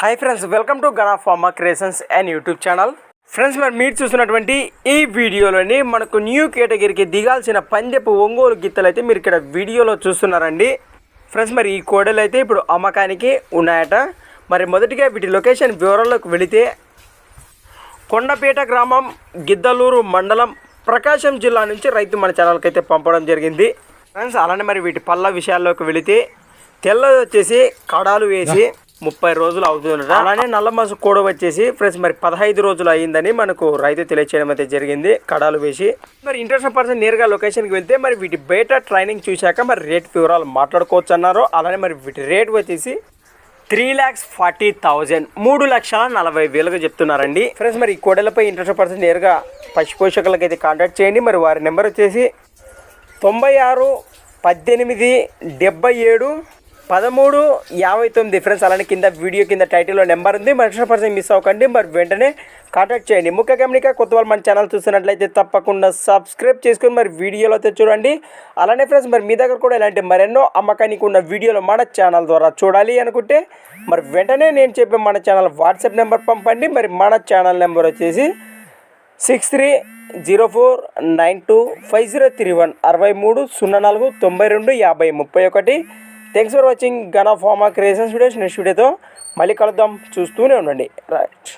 Hi friends welcome to Gana Pharma Creations and YouTube channel friends మరి మీరు చూస్తున్నటువంటి ఈ వీడియోలోని మనకు న్యూ కేటగిరీకి దిగాల్సిన పందెపు ఒంగోలు గిత్తలు అయితే మీరు ఇక్కడ వీడియోలో చూస్తున్నారండి. ఫ్రెండ్స్ మరి ఈ కోడలు అయితే ఇప్పుడు అమ్మకానికి ఉన్నాయట. మరి మొదటిగా వీటి లొకేషన్ వివరాల్లోకి వెళితే కొండపేట గ్రామం గిద్దలూరు మండలం ప్రకాశం జిల్లా నుంచి రైతు మన ఛానల్కి అయితే పంపడం జరిగింది. ఫ్రెండ్స్ అలానే మరి వీటి పళ్ళ విషయాల్లోకి వెళితే తెల్లది వచ్చేసి కడాలు వేసి ముప్పై రోజులు అవుతుందట అలానే నల్ల కూడ వచ్చేసి ఫ్రెండ్స్ మరి పదహైదు రోజులు అయ్యిందని మనకు రైతు తెలియచేయడం అయితే జరిగింది. కడాలు వేసి మరి ఇంట్రెస్ట్ పర్సన్ నేరుగా లొకేషన్కి వెళ్తే మరి వీటి బయట ట్రైనింగ్ చూశాక మరి రేట్ వివరాలు మాట్లాడుకోవచ్చు అన్నారు. అలానే మరి వీటి రేట్ వచ్చేసి త్రీ ల్యాక్స్ ఫార్టీ థౌజండ్ మూడు లక్షల నలభై వేలుగా చెప్తున్నారండి. ఫ్రెండ్స్ మరి ఈ కోడలపై ఇంట్రెస్ట్ పర్సన్ నేరుగా పశు పోషకులకు అయితే కాంటాక్ట్ చేయండి. మరి వారి నెంబర్ వచ్చేసి తొంభై ఆరు పద్దెనిమిది డెబ్బై ఏడు పదమూడు యాభై తొమ్మిది ఫ్రెండ్స్ అలానే కింద వీడియో కింద టైటిల్లో నెంబర్ ఉంది. మరి ఇంట్రెస్ట్ పర్సన్ మిస్ అవ్వకండి. మరి వెంటనే కాంటాక్ట్ చేయండి. ముఖ్య గమనిక కొత్త వాళ్ళు మన ఛానల్ చూస్తున్నట్లయితే తప్పకుండా సబ్స్క్రైబ్ చేసుకుని మరి వీడియోలో అయితే చూడండి. అలానే ఫ్రెండ్స్ మరి మీ దగ్గర కూడా ఇలాంటి మరెన్నో అమ్మకానికి ఉన్న వీడియోలు మన ఛానల్ ద్వారా చూడాలి అనుకుంటే మరి వెంటనే నేను చెప్పే మన ఛానల్ వాట్సాప్ నెంబర్ పంపండి. మరి మన ఛానల్ నెంబర్ వచ్చేసి six three zero four nine two five zero three one అరవై మూడు సున్నా నాలుగు తొంభై రెండు యాభై ముప్పై ఒకటి. Thanks for watching gun of Pharma Creations videos next వీడియోతో మళ్ళీ కలుద్దాం. చూస్తూనే ఉండండి. రైట్